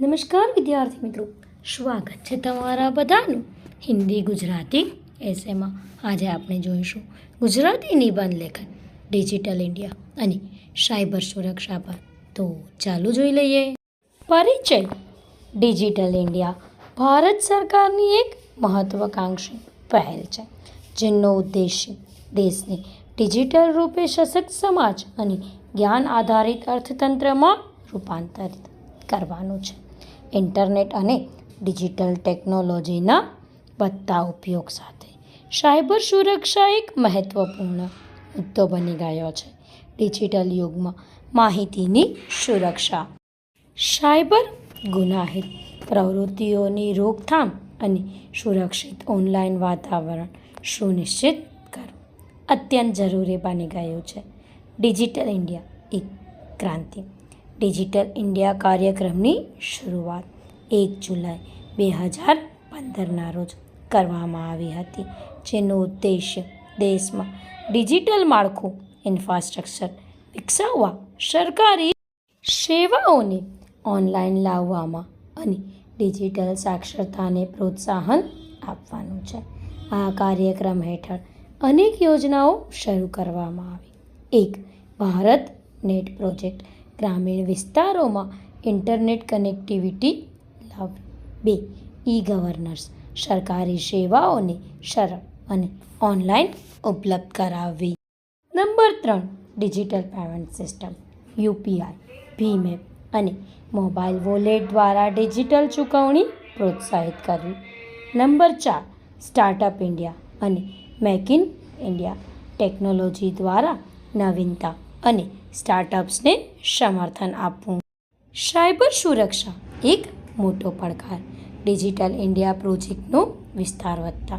નમસ્કાર વિદ્યાર્થી મિત્રો. સ્વાગત છે તમારા બધાનું હિન્દી ગુજરાતી એસેમાં આજે આપણે જોઈશું ગુજરાતી નિબંધ લેખન, ડિજિટલ ઇન્ડિયા અને સાયબર સુરક્ષા પર. તો ચાલુ જોઈ લઈએ. પરિચય, ડિજિટલ ઇન્ડિયા ભારત સરકારની એક મહત્વાકાંક્ષી પહેલ છે, જેનો ઉદ્દેશ્ય દેશને ડિજિટલ રૂપે સશક્ત સમાજ અને જ્ઞાન આધારિત અર્થતંત્રમાં રૂપાંતરિત કરવાનું છે. ઇન્ટરનેટ અને ડિજિટલ ટેકનોલોજીના વધતા ઉપયોગ સાથે. સાયબર સુરક્ષા એક મહત્વપૂર્ણ મુદ્દો બની ગયો છે ડિજિટલ યુગમાં માહિતીની સુરક્ષા. સાયબર ગુનાહિત પ્રવૃત્તિઓની રોકથામ અને સુરક્ષિત ઓનલાઈન વાતાવરણ સુનિશ્ચિત કરવું અત્યંત જરૂરી બની ગયું છે. ડિજિટલ ઇન્ડિયા એક ક્રાંતિ. ડિજિટલ ઇન્ડિયા કાર્યક્રમની શરૂઆત એક જુલાઈ બે હજાર પંદરના રોજ કરવામાં આવી હતી, જેનો ઉદ્દેશ્ય દેશમાં ડિજિટલ માળખું, ઇન્ફ્રાસ્ટ્રક્ચર વિકસાવવા, સરકારી સેવાઓને ઓનલાઈન લાવવામાં અને ડિજિટલ સાક્ષરતાને પ્રોત્સાહન આપવાનું છે. આ કાર્યક્રમ હેઠળ અનેક યોજનાઓ શરૂ કરવામાં આવી. એક ભારત નેટ પ્રોજેક્ટ ગ્રામીણ વિસ્તારોમાં ઇન્ટરનેટ કનેક્ટિવિટી લાવવી બે ઈ ગવર્નર્સ સરકારી સેવાઓને સરળ અને ઓનલાઈન ઉપલબ્ધ કરાવવી. નંબર ત્રણ, ડિજિટલ પેમેન્ટ સિસ્ટમ, યુપીઆઈ ભીમ એપ અને મોબાઈલ વોલેટ દ્વારા ડિજિટલ ચૂકવણી પ્રોત્સાહિત કરવી. નંબર ચાર, સ્ટાર્ટઅપ ઇન્ડિયા અને મેક ઇન ઇન્ડિયા ટેકનોલોજી દ્વારા નવીનતા અને સ્ટાર્ટઅપ્સને સમર્થન આપવું. સાયબર સુરક્ષા એક મોટો પડકાર. ડિજિટલ ઇન્ડિયા પ્રોજેક્ટનો વિસ્તાર વધતા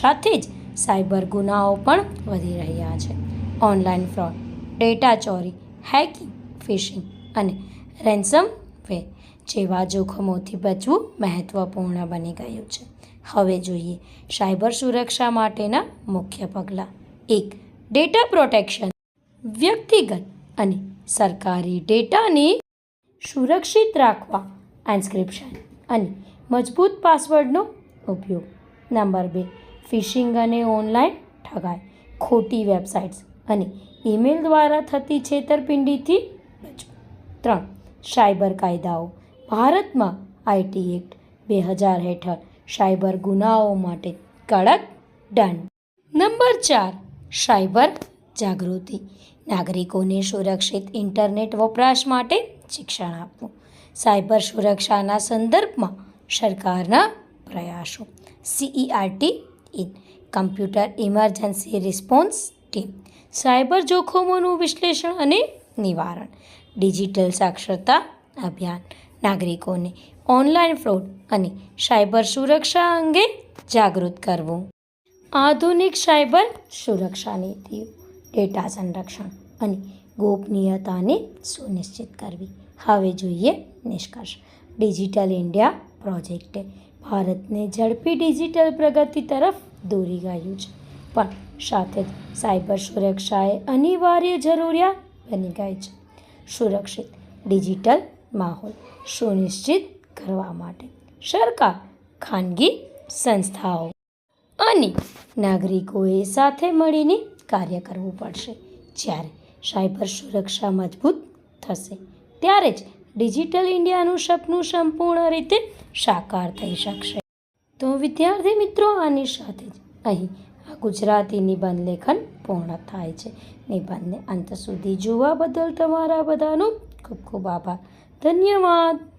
સાથે જ સાયબર ગુનાઓ પણ વધી રહ્યા છે. ઓનલાઈન ફ્રોડ, ડેટા ચોરી, હેકિંગ, ફિશિંગ અને રેન્સમ વે જેવા જોખમોથી બચવું મહત્ત્વપૂર્ણ બની ગયું છે. હવે જોઈએ સાયબર સુરક્ષા માટેના મુખ્ય પગલાં. એક, ડેટા પ્રોટેક્શન વ્યક્તિગત અને સરકારી ડેટાને સુરક્ષિત રાખવા એન્સ્ક્રિપ્શન અને મજબૂત પાસવર્ડનો ઉપયોગ. નંબર બે, ફિશિંગ અને ઓનલાઈન ઠગાઈ. ખોટી વેબસાઇટ્સ અને ઈમેલ દ્વારા થતી છેતરપિંડીથી બચવું ત્રણ, સાયબર કાયદાઓ. ભારતમાં આઈટી એક્ટ બે હજાર હેઠળ સાયબર ગુનાઓ માટે કડક દંડ. નંબર ચાર, સાયબર જાગૃતિ. નાગરિકોને સુરક્ષિત ઇન્ટરનેટ વપરાશ માટે શિક્ષણ આપવું. સાયબર સુરક્ષાના સંદર્ભમાં સરકારના પ્રયાસો. CERT In computer emergency response team cyber જોખમોનું વિશ્લેષણ અને નિવારણ. ડિજિટલ સાક્ષરતા અભિયાન. નાગરિકોને ઓનલાઈન ફ્રોડ અને સાયબર સુરક્ષા અંગે જાગૃત કરવું. આધુનિક સાયબર સુરક્ષા નીતિઓ. ડેટા સંરક્ષણ અને ગોપનીયતાને સુનિશ્ચિત કરવી. હવે જોઈએ નિષ્કર્ષ. ડિજિટલ ઇન્ડિયા પ્રોજેક્ટે ભારતને ઝડપી ડિજિટલ પ્રગતિ તરફ દોરી ગયું છે. પણ સાથે જ સાયબર સુરક્ષાએ અનિવાર્ય જરૂરિયાત બની ગઈ છે. સુરક્ષિત ડિજિટલ માહોલ સુનિશ્ચિત કરવા માટે સરકાર, ખાનગી સંસ્થાઓ અને નાગરિકોએ સાથે મળીને કાર્ય કરવું પડશે. જ્યારે સાયબર સુરક્ષા મજબૂત થશે, ત્યારે જ ડિજિટલ ઇન્ડિયાનું સપનું સંપૂર્ણ રીતે સાકાર થઈ શકશે. તો વિદ્યાર્થી મિત્રો, આની સાથે જ અહીં આ ગુજરાતી નિબંધ લેખન પૂર્ણ થાય છે. નિબંધને અંત સુધી જોવા બદલ તમારા બધાનો ખૂબ ખૂબ આભાર. ધન્યવાદ.